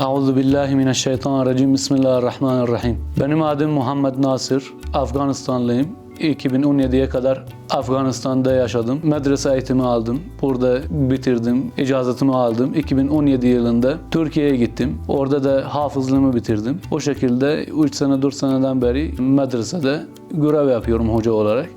Euzu billahi mineşşeytanirracim. Bismillahirrahmanirrahim. Benim adım Muhammed Nasır. Afganistanlıyım. 2017'ye kadar Afganistan'da yaşadım. Medrese eğitimi aldım. Burada bitirdim. İcazetimi aldım. 2017 yılında Türkiye'ye gittim. Orada da hafızlığımı bitirdim. O şekilde 3 sene 4 seneden beri medresede görev yapıyorum hoca olarak.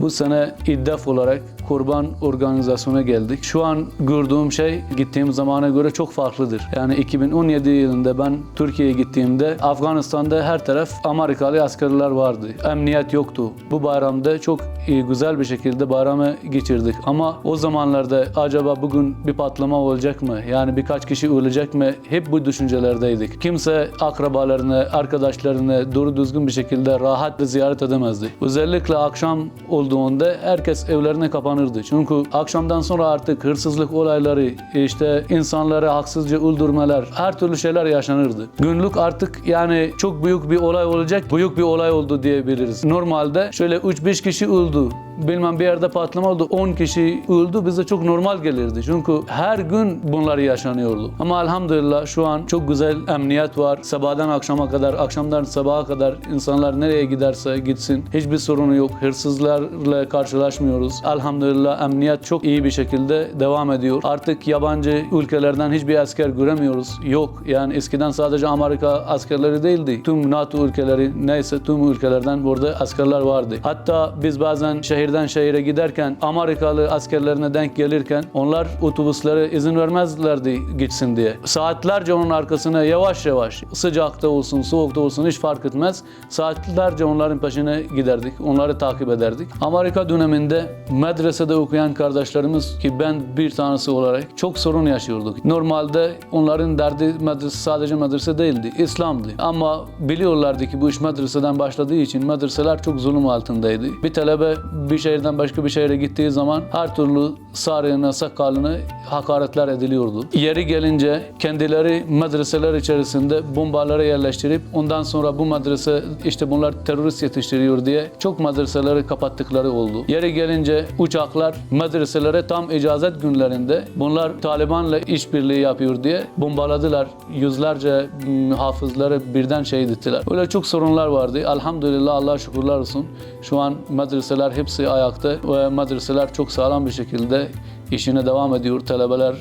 Bu sene İDDEF olarak kurban organizasyona geldik. Şu an gördüğüm şey gittiğim zamana göre çok farklıdır. Yani 2017 yılında ben Türkiye'ye gittiğimde Afganistan'da her taraf Amerikalı askerler vardı. Emniyet yoktu. Bu bayramda çok iyi, güzel bir şekilde bayramı geçirdik. Ama o zamanlarda acaba bugün bir patlama olacak mı? Yani birkaç kişi ölecek mi? Hep bu düşüncelerdeydik. Kimse akrabalarını, arkadaşlarını doğru düzgün bir şekilde rahat ziyaret edemezdi. Özellikle akşam olduğunda herkes evlerine kapanırdı. Çünkü akşamdan sonra artık hırsızlık olayları, işte insanları haksızca öldürmeler, her türlü şeyler yaşanırdı. Günlük artık yani çok büyük bir olay olacak, büyük bir olay oldu diyebiliriz. Normalde şöyle 3-5 kişi öldü, bilmem bir yerde patlama oldu 10 kişi öldü bize çok normal gelirdi. Çünkü her gün bunlar yaşanıyordu. Ama elhamdülillah şu an çok güzel emniyet var. Sabahdan akşama kadar, akşamdan sabaha kadar insanlar nereye giderse gitsin. Hiçbir sorunu yok. Hırsızlarla karşılaşmıyoruz. Elhamdülillah emniyet çok iyi bir şekilde devam ediyor. Artık yabancı ülkelerden hiçbir asker göremiyoruz. Yok. Yani eskiden sadece Amerika askerleri değildi. Tüm NATO ülkeleri neyse tüm ülkelerden burada askerler vardı. Hatta biz bazen şehirden şehire giderken Amerikalı askerlerine denk gelirken onlar otobüslere izin vermezlerdi gitsin diye. Saatlerce onun arkasına yavaş yavaş sıcakta olsun soğukta olsun hiç fark etmez. Saatlerce onların peşine giderdik. Onları takip ederdik. Amerika döneminde medresede okuyan kardeşlerimiz ki ben bir tanesi olarak çok sorun yaşıyorduk. Normalde onların derdi medrese sadece medrese değildi. İslam'dı. Ama biliyorlardı ki bu iş medreseden başladığı için medreseler çok zulüm altındaydı. Bir talebe bir şehirden başka bir şehre gittiği zaman her türlü sarığına, sakalına hakaretler ediliyordu. Yeri gelince kendileri medreseler içerisinde bombalara yerleştirip ondan sonra bu medrese işte bunlar terörist yetiştiriyor diye çok medreseleri kapattıkları oldu. Yeri gelince uçaklar medreselere tam icazet günlerinde bunlar Taliban'la işbirliği yapıyor diye bombaladılar. Yüzlerce mm, hafızları birden şehit ettiler. Öyle çok sorunlar vardı. Elhamdülillah Allah şükürler olsun. Şu an medreseler hepsi ayakta ve medreseler çok sağlam bir şekilde işine devam ediyor. Talebeler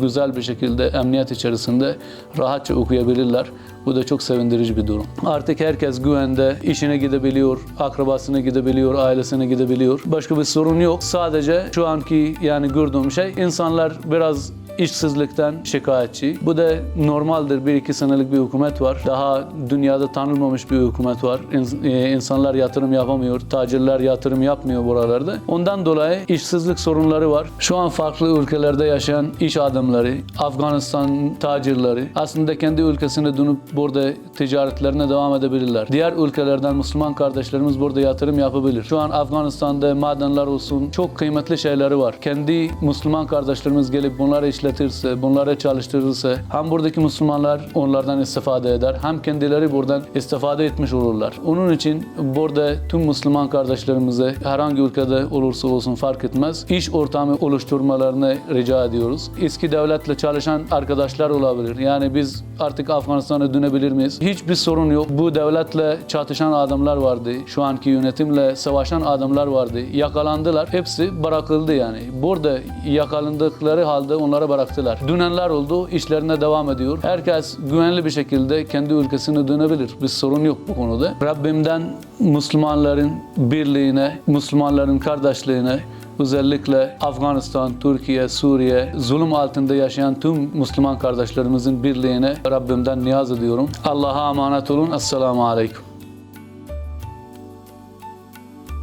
güzel bir şekilde emniyet içerisinde rahatça okuyabilirler. Bu da çok sevindirici bir durum. Artık herkes güvende, işine gidebiliyor, akrabasına gidebiliyor, ailesine gidebiliyor. Başka bir sorun yok. Sadece şu anki yani gördüğüm şey insanlar biraz işsizlikten şikayetçi. Bu da normaldir. Bir iki senelik bir hükümet var. Daha dünyada tanınmamış bir hükümet var. E, İnsanlar yatırım yapamıyor. Tacirler yatırım yapmıyor buralarda. Ondan dolayı işsizlik sorunları var. Şu an farklı ülkelerde yaşayan iş adamları, Afganistan tacirleri aslında kendi ülkesine dönüp burada ticaretlerine devam edebilirler. Diğer ülkelerden Müslüman kardeşlerimiz burada yatırım yapabilir. Şu an Afganistan'da madenler olsun çok kıymetli şeyleri var. Kendi Müslüman kardeşlerimiz gelip bunları işletirse, bunları çalıştırırsa hem buradaki Müslümanlar onlardan istifade eder hem kendileri buradan istifade etmiş olurlar. Onun için burada tüm Müslüman kardeşlerimize herhangi ülkede olursa olsun fark etmez iş ortamı oluşturmalarını rica ediyoruz. Eski devletle çalışan arkadaşlar olabilir. Yani biz artık Afganistan'a dönebilir miyiz? Hiçbir sorun yok. Bu devletle çatışan adamlar vardı. Şu anki yönetimle savaşan adamlar vardı. Yakalandılar. Hepsi bırakıldı yani. Burada yakalandıkları halde onlara bıraktılar. Dönenler oldu. işlerine devam ediyor. Herkes güvenli bir şekilde kendi ülkesine dönebilir. Bir sorun yok bu konuda. Rabbimden Müslümanların birliğine, Müslümanların kardeşliğine, özellikle Afganistan, Türkiye, Suriye zulüm altında yaşayan tüm Müslüman kardeşlerimizin birliğine Rabbimden niyaz ediyorum. Allah'a emanet olun. Esselamu Aleyküm.